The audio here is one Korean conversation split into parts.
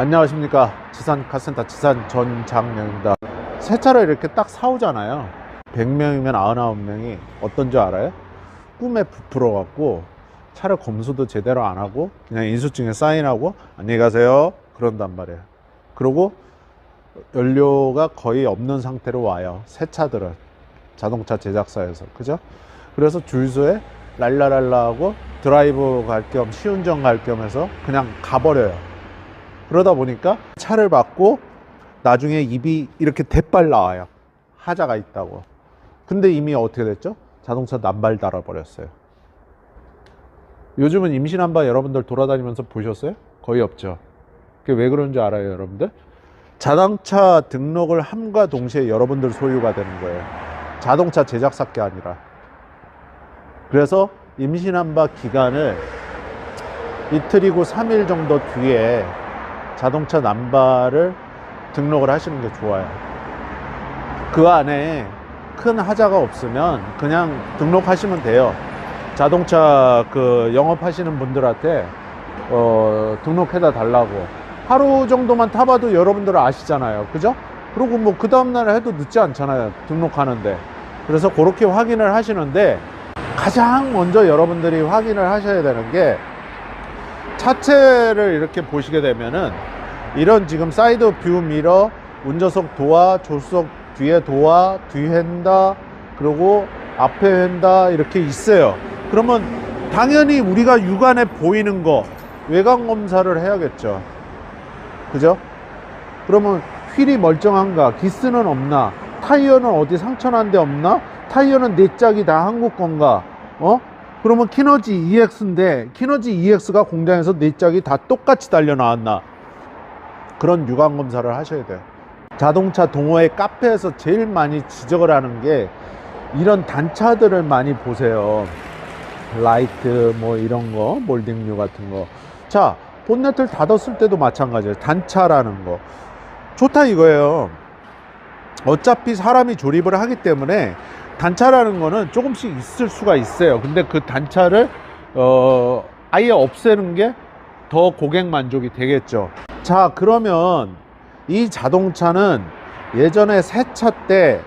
안녕하십니까. 지산 카센터 지산 전장명입니다. 새 차를 이렇게 딱 사오잖아요. 100명이면 99명이 어떤 줄 알아요? 꿈에 부풀어 갖고 차를 검수도 제대로 안 하고 그냥 인수증에 사인하고 안녕히 가세요. 그런단 말이에요. 그리고 연료가 거의 없는 상태로 와요. 새 차들은 자동차 제작사에서. 그죠? 그래서 줄서에 랄라랄라 하고 드라이브 갈 겸 시운전 갈 겸 해서 그냥 가버려요 그러다 보니까 차를 받고 나중에 입이 이렇게 대빨 나와요. 하자가 있다고. 근데 이미 어떻게 됐죠? 자동차 난발 달아버렸어요. 요즘은 임신한 바 여러분들 돌아다니면서 보셨어요? 거의 없죠. 그게 왜 그런 줄 알아요, 여러분들? 자동차 등록을 함과 동시에 여러분들 소유가 되는 거예요. 자동차 제작사 게 아니라. 그래서 임신한 바 기간을 이틀이고 3일 정도 뒤에 자동차 남발을 등록을 하시는 게 좋아요. 그 안에 큰 하자가 없으면 그냥 등록하시면 돼요. 자동차 그 영업하시는 분들한테 어, 등록해다 달라고. 하루 정도만 타봐도 여러분들 아시잖아요. 그죠? 그리고 뭐 그 다음날 해도 늦지 않잖아요. 등록하는데. 그래서 그렇게 확인을 하시는데 가장 먼저 여러분들이 확인을 하셔야 되는 게 차체를 이렇게 보시게 되면은 이런 지금 사이드 뷰 미러, 운전석 도어, 조수석 뒤에 도어, 뒤 휀다, 그리고 앞에 휀다 이렇게 있어요. 그러면 당연히 우리가 육안에 보이는 거 외관 검사를 해야겠죠. 그죠? 그러면 휠이 멀쩡한가? 기스는 없나? 타이어는 어디 상처난 데 없나? 타이어는 네 짝이 다 한국 건가? 어? 그러면 키너지 EX인데 키너지 EX가 공장에서 네 짝이 다 똑같이 달려 나왔나? 그런 유관 검사를 하셔야 돼요. 자동차 동호회 카페에서 제일 많이 지적을 하는 게 이런 단차들을 많이 보세요. 라이트 뭐 이런 거, 몰딩류 같은 거. 자, 본네트를 닫았을 때도 마찬가지예요. 단차라는 거. 좋다 이거예요. 어차피 사람이 조립을 하기 때문에 단차라는 거는 조금씩 있을 수가 있어요. 근데 그 단차를 어 아예 없애는 게 더 고객 만족이 되겠죠. 자, 그러면 이 자동차는 예전에 새 차 때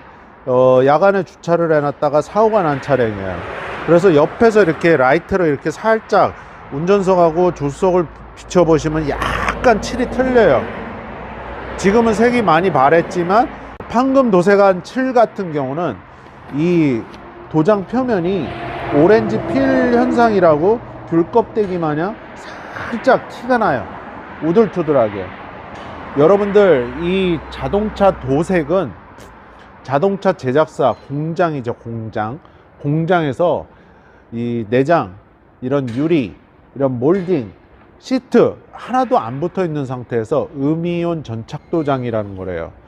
어, 야간에 주차를 해놨다가 사고가 난 차량이에요. 그래서 옆에서 이렇게 라이트를 이렇게 살짝 운전석하고 조수석을 비춰보시면 약간 칠이 틀려요. 지금은 색이 많이 바랬지만 방금 도색한 칠 같은 경우는 이 도장 표면이 오렌지 필 현상이라고 귤 껍데기 마냥 살짝 티가 나요. 우들투들하게. 여러분들 이 자동차 도색은 자동차 제작사 공장이죠 공장 공장에서 이 내장 이런 유리 이런 몰딩 시트 하나도 안 붙어 있는 상태에서 음이온 전착도장이라는 거래요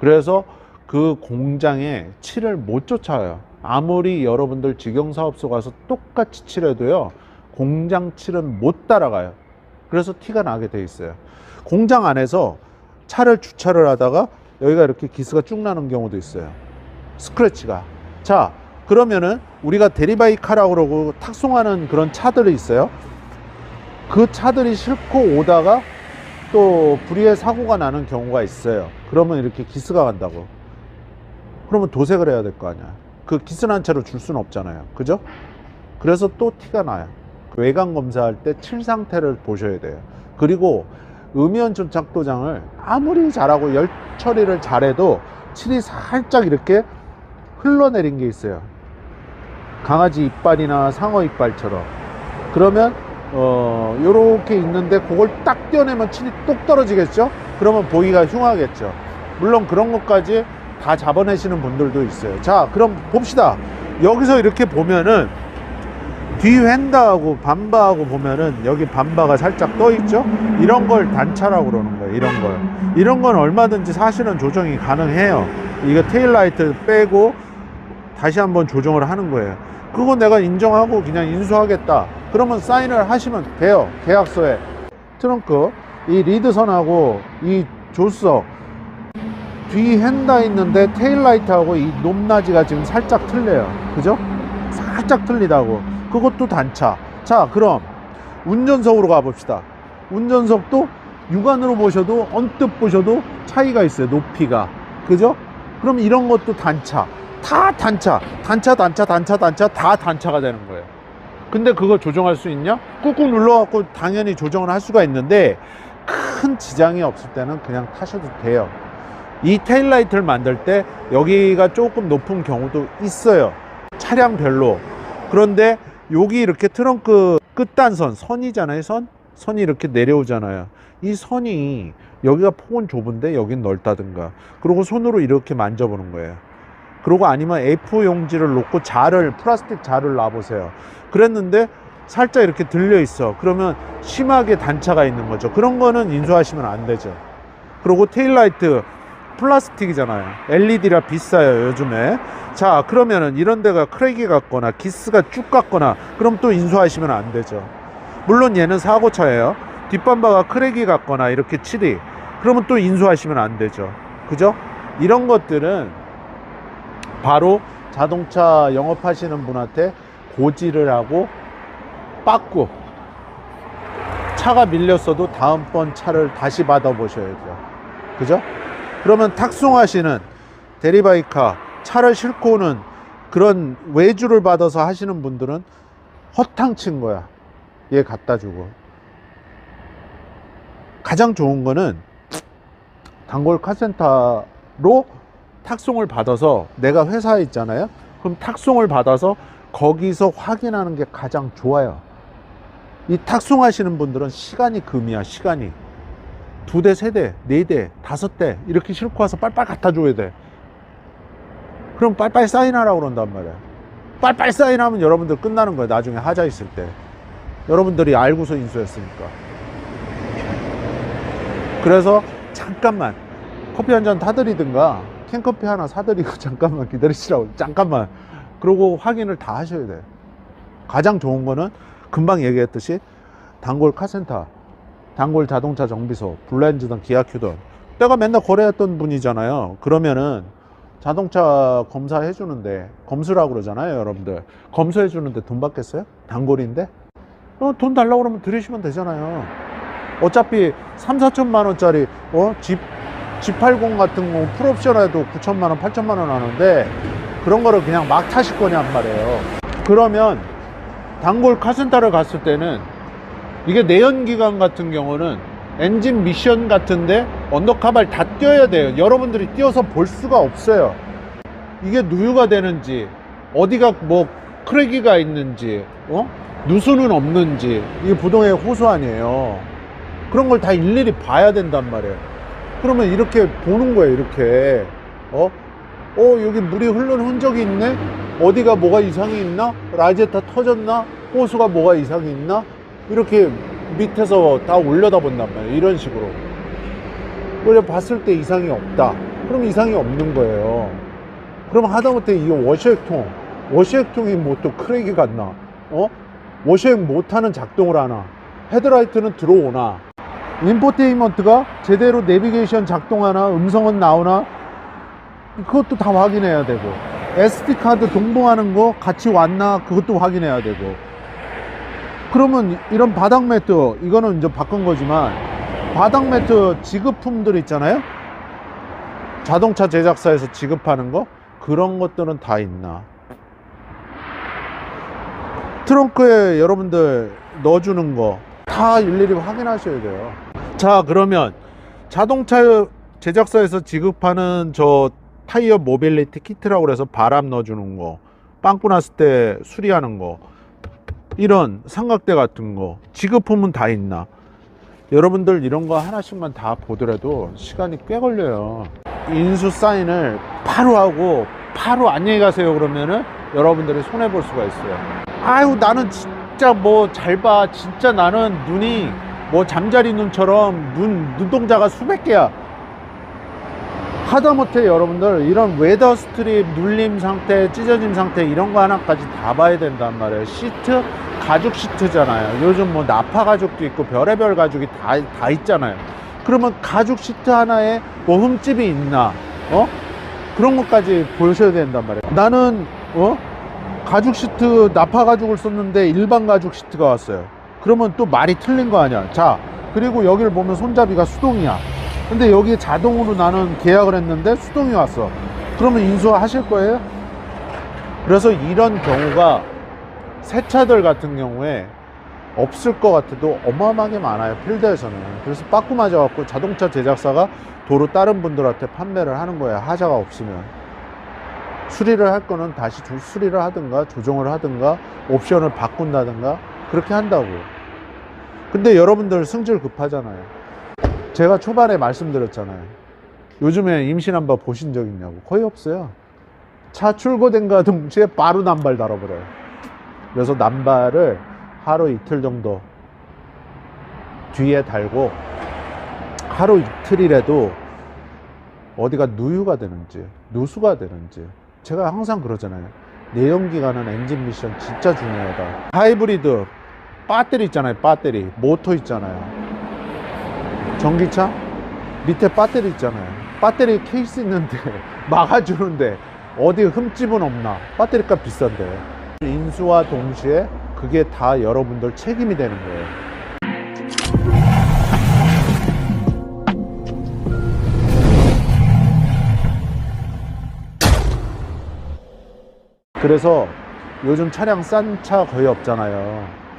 그래서 그 공장에 칠을 못 쫓아요 아무리 여러분들 직영사업소 가서 똑같이 칠해도요 공장 칠은 못 따라가요 그래서 티가 나게 돼 있어요 공장 안에서 차를 주차를 하다가 여기가 이렇게 기스가 쭉 나는 경우도 있어요. 스크래치가. 자, 그러면은 우리가 데리바이카라고 그러고 탁송하는 그런 차들이 있어요. 그 차들이 싣고 오다가 또 불의의 사고가 나는 경우가 있어요. 그러면 이렇게 기스가 간다고. 그러면 도색을 해야 될 거 아니야. 그 기스난 채로 줄 수는 없잖아요. 그죠? 그래서 또 티가 나요. 외관 검사할 때 칠 상태를 보셔야 돼요. 그리고 음이온 전착도장을 아무리 잘하고 열 처리를 잘해도 칠이 살짝 이렇게 흘러내린 게 있어요. 강아지 이빨이나 상어 이빨처럼. 그러면 어 요렇게 있는데 그걸 딱 떼어내면 칠이 똑 떨어지겠죠? 그러면 보기가 흉하겠죠. 물론 그런 것까지 다 잡아내시는 분들도 있어요. 자, 그럼 봅시다. 여기서 이렇게 보면은 뒤 휀다하고 반바하고 보면은 여기 반바가 살짝 떠 있죠? 이런 걸 단차라고 그러는 거예요. 이런 걸. 이런 건 얼마든지 사실은 조정이 가능해요. 이거 테일라이트 빼고 다시 한번 조정을 하는 거예요. 그거 내가 인정하고 그냥 인수하겠다. 그러면 사인을 하시면 돼요. 계약서에. 트렁크, 이 리드선하고 이 조수석, 뒤 휀다 있는데 테일라이트하고 이 높낮이가 지금 살짝 틀려요. 그죠? 살짝 틀리다고. 그것도 단차. 자, 그럼 운전석으로 가봅시다. 운전석도 육안으로 보셔도 언뜻 보셔도 차이가 있어요. 높이가. 그죠? 그럼 이런 것도 단차. 다 단차. 단차, 단차, 단차, 단차 다 단차가 되는 거예요. 근데 그거 조정할 수 있냐? 꾹꾹 눌러갖고 당연히 조정을 할 수가 있는데 큰 지장이 없을 때는 그냥 타셔도 돼요. 이 테일라이트를 만들 때 여기가 조금 높은 경우도 있어요. 차량별로. 그런데 여기 이렇게 트렁크 끝단선, 선이잖아요, 선? 선이 이렇게 내려오잖아요. 이 선이 여기가 폭은 좁은데 여긴 넓다든가. 그리고 손으로 이렇게 만져보는 거예요. 그리고 아니면 F 용지를 놓고 자를, 플라스틱 자를 놔보세요. 그랬는데 살짝 이렇게 들려 있어. 그러면 심하게 단차가 있는 거죠. 그런 거는 인수하시면 안 되죠. 그리고 테일라이트 플라스틱이잖아요. LED라 비싸요, 요즘에. 자, 그러면은 이런 데가 크랙이 같거나 기스가 쭉 갔거나 그럼 또 인수하시면 안 되죠. 물론 얘는 사고차예요. 뒷밤바가 크랙이 같거나 이렇게 칠이 그러면 또 인수하시면 안 되죠. 그죠? 이런 것들은 바로 자동차 영업하시는 분한테 고지를 하고 빠꾸 차가 밀렸어도 다음번 차를 다시 받아보셔야죠. 그죠? 그러면 탁송하시는 대리바이카 차를 싣고는 그런 외주를 받아서 하시는 분들은 허탕 친 거야. 얘 갖다 주고. 가장 좋은 거는 단골 카센터로 탁송을 받아서 내가 회사에 있잖아요. 그럼 탁송을 받아서 거기서 확인하는 게 가장 좋아요. 이 탁송하시는 분들은 시간이 금이야, 시간이. 두 대, 세 대, 네 대, 다섯 대 이렇게 싣고 와서 빨빨 갖다 줘야 돼. 그럼 빨빨 사인하라고 그런단 말이야. 빨빨 사인하면 여러분들 끝나는 거야. 나중에 하자 있을 때. 여러분들이 알고서 인수했으니까. 그래서 잠깐만 커피 한 잔 타드리든가 캔커피 하나 사드리고 잠깐만 기다리시라고. 잠깐만. 그러고 확인을 다 하셔야 돼. 가장 좋은 거는 금방 얘기했듯이 단골 카센터 단골 자동차 정비소 블렌즈든 기아큐든 내가 맨날 거래했던 분이잖아요. 그러면은 자동차 검사해 주는데 검수라고 그러잖아요 여러분들. 검수해 주는데 돈 받겠어요? 단골인데? 어, 돈 달라고 그러면 드리시면 되잖아요. 어차피 3, 4천만 원짜리 어? 집 G80 같은 거 풀옵션에도 9천만 원, 8천만 원 하는데 그런 거를 그냥 막 타실 거냔 말이에요. 그러면 단골 카센터를 갔을 때는 이게 내연기관 같은 경우는 엔진 미션 같은데 언더카발 다 뛰어야 돼요. 여러분들이 뛰어서 볼 수가 없어요. 이게 누유가 되는지 어디가 뭐 크래기가 있는지 어? 누수는 없는지 이게 부동의 호수 아니에요. 그런 걸 다 일일이 봐야 된단 말이에요. 그러면 이렇게 보는 거예요, 이렇게. 어? 어, 여기 물이 흐르는 흔적이 있네? 어디가 뭐가 이상이 있나? 라제타 터졌나? 호수가 뭐가 이상이 있나? 이렇게 밑에서 다 올려다 본단 말이에요. 이런 식으로. 그래 봤을 때 이상이 없다. 그럼 이상이 없는 거예요. 그럼 하다못해 이 워셔액통, 워셔액통이 뭐 또 크랙이 갔나? 어? 워셔액 못하는 작동을 하나? 헤드라이트는 들어오나? 인포테인먼트가 제대로 내비게이션 작동하나 음성은 나오나 그것도 다 확인해야 되고 SD카드 동봉하는 거 같이 왔나 그것도 확인해야 되고. 그러면 이런 바닥 매트 이거는 이제 바꾼 거지만 바닥 매트 지급품들 있잖아요? 자동차 제작사에서 지급하는 거? 그런 것들은 다 있나? 트렁크에 여러분들 넣어주는 거 다 일일이 확인하셔야 돼요. 자, 그러면 자동차 제작사에서 지급하는 저 타이어 모빌리티 키트라고 그래서 바람 넣어주는 거, 빵꾸 났을 때 수리하는 거, 이런 삼각대 같은 거, 지급품은 다 있나? 여러분들 이런 거 하나씩만 다 보더라도 시간이 꽤 걸려요. 인수 사인을 바로 하고 바로 안녕히 가세요 그러면은 여러분들이 손해 볼 수가 있어요. 아유 나는 진짜 뭐 잘 봐. 진짜 나는 눈이 뭐 잠자리 눈처럼 눈 눈동자가 수백 개야. 하다못해 여러분들 이런 웨더 스트립 눌림 상태, 찢어짐 상태 이런 거 하나까지 다 봐야 된단 말이에요. 시트 가죽 시트잖아요. 요즘 뭐 나파 가죽도 있고 별의별 가죽이 다, 다 있잖아요. 그러면 가죽 시트 하나에 뭐 흠집이 있나? 어? 그런 것까지 보셔야 된단 말이에요. 나는 어? 가죽 시트 나파 가죽을 썼는데 일반 가죽 시트가 왔어요. 그러면 또 말이 틀린 거 아니야. 자, 그리고 여기를 보면 손잡이가 수동이야. 근데 여기 자동으로 나는 계약을 했는데 수동이 왔어. 그러면 인수하실 거예요? 그래서 이런 경우가 새 차들 같은 경우에 없을 것 같아도 어마어마하게 많아요 필드에서는 그래서 빠꾸 맞아갖고 자동차 제작사가 도로 다른 분들한테 판매를 하는 거예요 하자가 없으면 수리를 할 거는 다시 조- 수리를 하든가 조정을 하든가 옵션을 바꾼다든가 그렇게 한다고 근데 여러분들 승질 급하잖아요. 제가 초반에 말씀드렸잖아요. 요즘에 임신한 바 보신 적 있냐고. 거의 없어요. 차 출고된과 동시에 바로 남발 달아버려요. 그래서 남발을 하루 이틀 정도 뒤에 달고 하루 이틀이라도 어디가 누유가 되는지 누수가 되는지. 제가 항상 그러잖아요. 내연기관은 엔진 미션 진짜 중요하다. 하이브리드 배터리 있잖아요 배터리. 모터 있잖아요. 전기차? 밑에 배터리 있잖아요. 배터리 케이스 있는데 막아주는데 어디 흠집은 없나? 배터리값 비싼데. 인수와 동시에 그게 다 여러분들 책임이 되는 거예요. 그래서 요즘 차량 싼 차 거의 없잖아요.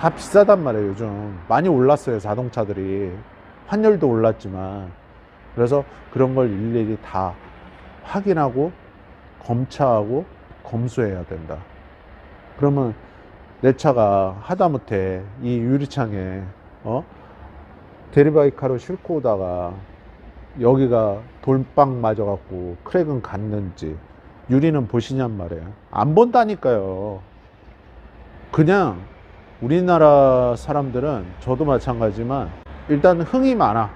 다 비싸단 말이에요, 요즘. 많이 올랐어요, 자동차들이. 환율도 올랐지만. 그래서 그런 걸 일일이 다 확인하고, 검차하고, 검수해야 된다. 그러면 내 차가 하다못해 이 유리창에, 어? 데리바이카로 싣고 오다가 여기가 돌빵 맞아갖고 크랙은 갔는지 유리는 보시냔 말이에요. 안 본다니까요. 그냥 우리나라 사람들은 저도 마찬가지지만 일단 흥이 많아.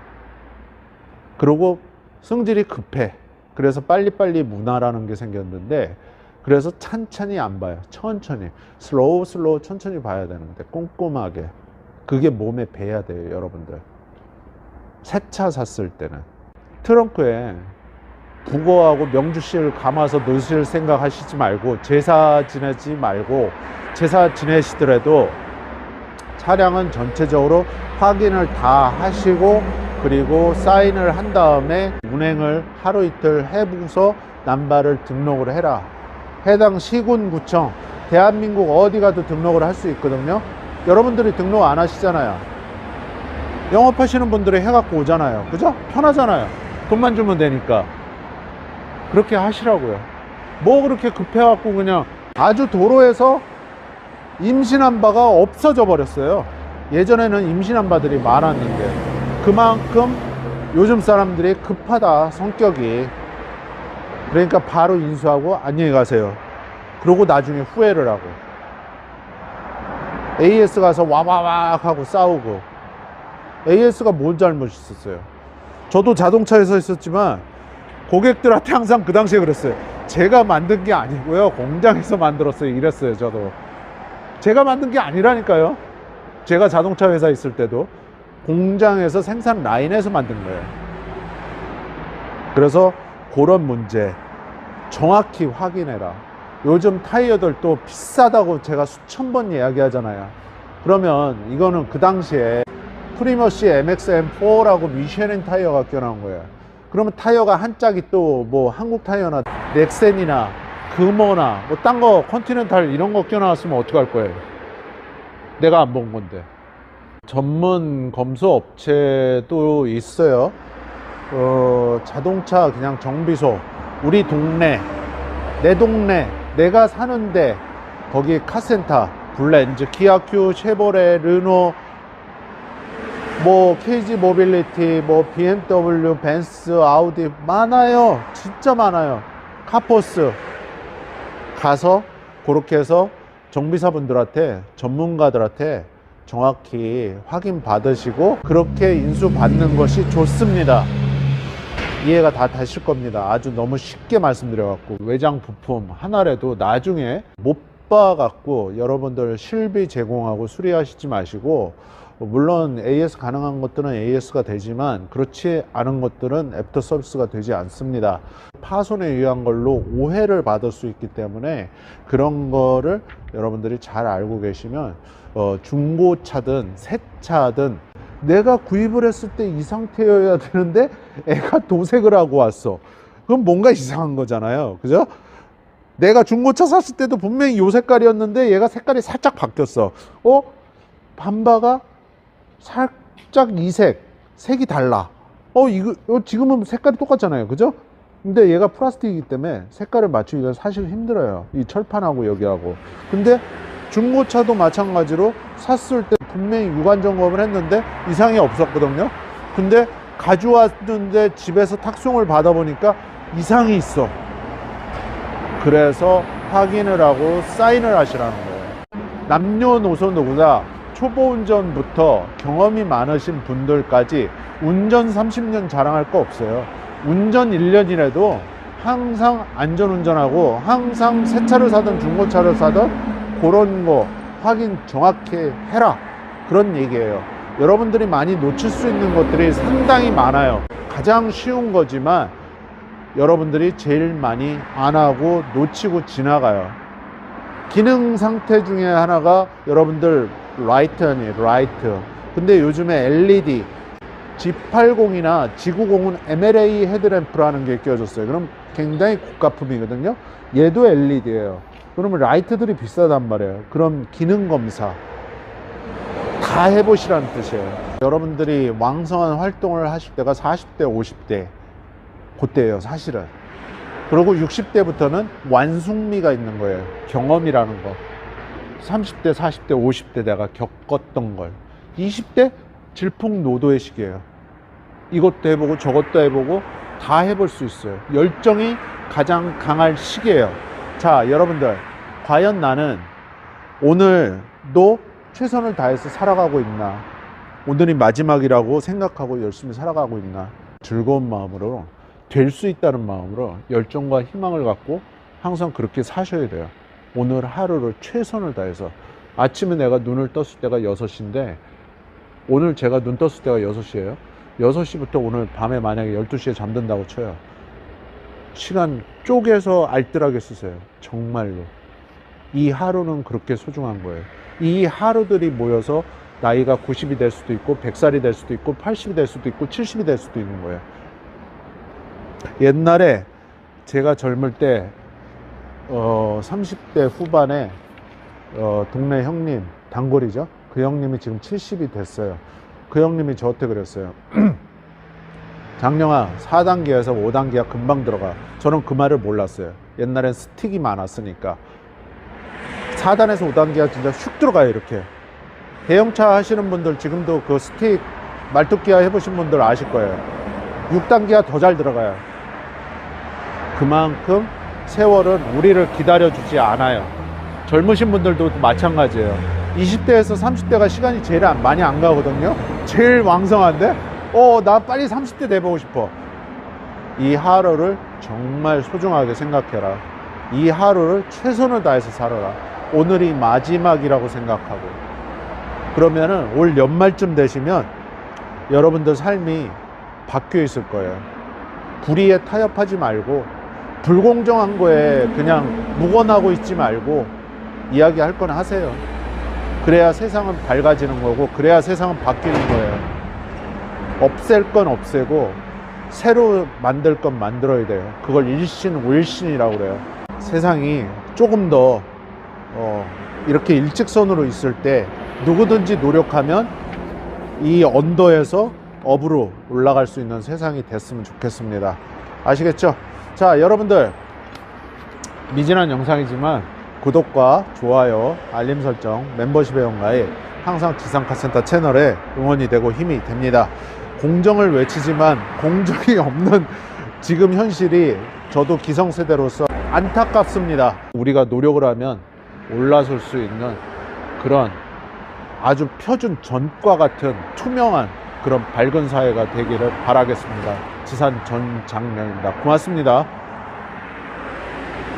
그리고 성질이 급해. 그래서 빨리빨리 문화라는 게 생겼는데 그래서 찬찬히 안 봐요. 천천히. 슬로우 슬로우 천천히 봐야 되는데 꼼꼼하게. 그게 몸에 배야 돼요, 여러분들. 새 차 샀을 때는. 트렁크에 북어하고 명주실 감아서 넣으실 생각 하시지 말고 제사 지내지 말고 제사 지내시더라도 차량은 전체적으로 확인을 다 하시고 그리고 사인을 한 다음에 운행을 하루 이틀 해보고서 남발을 등록을 해라. 해당 시군구청 대한민국 어디 가도 등록을 할 수 있거든요. 여러분들이 등록 안 하시잖아요. 영업하시는 분들이 해갖고 오잖아요. 그죠? 편하잖아요. 돈만 주면 되니까. 그렇게 하시라고요. 뭐 그렇게 급해갖고 그냥 아주 도로에서 임신한 바가 없어져 버렸어요. 예전에는 임신한 바들이 많았는데 그만큼 요즘 사람들이 급하다 성격이 그러니까 바로 인수하고 안녕히 가세요. 그러고 나중에 후회를 하고 AS 가서 와와왁 하고 싸우고 AS가 뭔 잘못 있었어요. 저도 자동차에서 있었지만 고객들한테 항상 그 당시에 그랬어요. 제가 만든 게 아니고요. 공장에서 만들었어요. 이랬어요. 저도. 제가 만든 게 아니라니까요. 제가 자동차 회사 있을 때도 공장에서 생산 라인에서 만든 거예요. 그래서 그런 문제 정확히 확인해라. 요즘 타이어들 또 비싸다고 제가 수천 번 이야기하잖아요. 그러면 이거는 그 당시에 프리머시 MXM4라고 미쉐린 타이어가 껴나온 거예요. 그러면 타이어가 한 짝이 또 뭐 한국 타이어나 넥센이나 금호나 뭐 딴 거 컨티넨탈 이런 거 껴나왔으면 어떡할 거예요? 내가 안 본 건데. 전문 검수 업체도 있어요. 어, 자동차 그냥 정비소. 우리 동네, 내 동네, 내가 사는데 거기 카센터, 블렌즈, 키아큐, 쉐보레, 르노, 뭐 KG 모빌리티, 뭐 BMW, 벤츠, 아우디 많아요. 진짜 많아요. 카포스 가서 그렇게 해서 정비사분들한테 전문가들한테 정확히 확인 받으시고 그렇게 인수 받는 것이 좋습니다. 이해가 다 되실 겁니다. 아주 너무 쉽게 말씀드려갖고 외장 부품 하나라도 나중에 못 봐갖고 여러분들 실비 제공하고 수리하시지 마시고 물론 AS 가능한 것들은 AS가 되지만 그렇지 않은 것들은 애프터 서비스가 되지 않습니다. 파손에 의한 걸로 오해를 받을 수 있기 때문에 그런 거를 여러분들이 잘 알고 계시면 어, 중고차든 새 차든 내가 구입을 했을 때 이 상태여야 되는데 애가 도색을 하고 왔어. 그럼 뭔가 이상한 거잖아요. 그죠? 내가 중고차 샀을 때도 분명히 요 색깔이었는데 얘가 색깔이 살짝 바뀌었어. 어? 밤바가 살짝 이색, 색이 달라. 어, 이거, 어, 지금은 색깔이 똑같잖아요. 그죠? 근데 얘가 플라스틱이기 때문에 색깔을 맞추기가 사실 힘들어요. 이 철판하고 여기하고. 근데 중고차도 마찬가지로 샀을 때 분명히 유관 점검을 했는데 이상이 없었거든요. 근데 가져왔는데 집에서 탁송을 받아보니까 이상이 있어. 그래서 확인을 하고 사인을 하시라는 거예요. 남녀노소 누구나 초보 운전부터 경험이 많으신 분들까지 운전 30년 자랑할 거 없어요. 운전 1년이라도 항상 안전 운전하고 항상 새 차를 사든 중고차를 사든 그런 거 확인 정확히 해라. 그런 얘기예요. 여러분들이 많이 놓칠 수 있는 것들이 상당히 많아요. 가장 쉬운 거지만 여러분들이 제일 많이 안 하고 놓치고 지나가요. 기능 상태 중에 하나가 여러분들 라이트 아니에요, 라이트. 근데 요즘에 LED, G80이나 G90은 MLA 헤드램프라는 게 끼워졌어요. 그럼 굉장히 고가품이거든요. 얘도 LED예요. 그러면 라이트들이 비싸단 말이에요. 그럼 기능 검사 다 해보시라는 뜻이에요. 여러분들이 왕성한 활동을 하실 때가 40대, 50대 그때예요, 사실은. 그리고 60대부터는 완숙미가 있는 거예요. 경험이라는 거. 30대, 40대, 50대 내가 겪었던 걸. 20대 질풍노도의 시기예요. 이것도 해보고 저것도 해보고 다 해볼 수 있어요. 열정이 가장 강할 시기예요. 자, 여러분들, 과연 나는 오늘도 최선을 다해서 살아가고 있나? 오늘이 마지막이라고 생각하고 열심히 살아가고 있나? 즐거운 마음으로 될 수 있다는 마음으로 열정과 희망을 갖고 항상 그렇게 사셔야 돼요. 오늘 하루를 최선을 다해서 아침에 내가 눈을 떴을 때가 6시인데 오늘 제가 눈 떴을 때가 6시예요. 6시부터 오늘 밤에 만약에 12시에 잠든다고 쳐요. 시간 쪼개서 알뜰하게 쓰세요. 정말로. 이 하루는 그렇게 소중한 거예요. 이 하루들이 모여서 나이가 90이 될 수도 있고 100살이 될 수도 있고 80이 될 수도 있고 70이 될 수도 있는 거예요. 옛날에 제가 젊을 때 어, 30대 후반에 어, 동네 형님 단골이죠. 그 형님이 지금 70이 됐어요. 그 형님이 저한테 그랬어요. 장영아 4단계에서 5단계가 금방 들어가. 저는 그 말을 몰랐어요. 옛날엔 스틱이 많았으니까. 4단에서 5단계가 진짜 슉 들어가요 이렇게. 대형차 하시는 분들 지금도 그 스틱 말뚝기아 해보신 분들 아실 거예요. 6단계가 더 잘 들어가요. 그만큼 세월은 우리를 기다려주지 않아요. 젊으신 분들도 마찬가지예요. 20대에서 30대가 시간이 제일 안- 많이 안 가거든요. 제일 왕성한데, 어, 나 빨리 30대 돼보고 싶어. 이 하루를 정말 소중하게 생각해라. 이 하루를 최선을 다해서 살아라. 오늘이 마지막이라고 생각하고. 그러면은 올 연말쯤 되시면 여러분들 삶이 바뀌어 있을 거예요. 불의에 타협하지 말고 불공정한 거에 그냥 묵어나고 있지 말고 이야기할 건 하세요. 그래야 세상은 밝아지는 거고 그래야 세상은 바뀌는 거예요. 없앨 건 없애고 새로 만들 건 만들어야 돼요. 그걸 일신 wil신이라고 그래요. 세상이 조금 더 어, 이렇게 일직선으로 있을 때 누구든지 노력하면 이 언더에서 업으로 올라갈 수 있는 세상이 됐으면 좋겠습니다. 아시겠죠? 자, 여러분들 미진한 영상이지만 구독과 좋아요, 알림 설정, 멤버십 회원가입 항상 지상카센터 채널에 응원이 되고 힘이 됩니다. 공정을 외치지만 공정이 없는 지금 현실이 저도 기성세대로서 안타깝습니다. 우리가 노력을 하면 올라설 수 있는 그런 아주 표준 전과 같은 투명한 그런 밝은 사회가 되기를 바라겠습니다. 지산 전 장면입니다. 고맙습니다.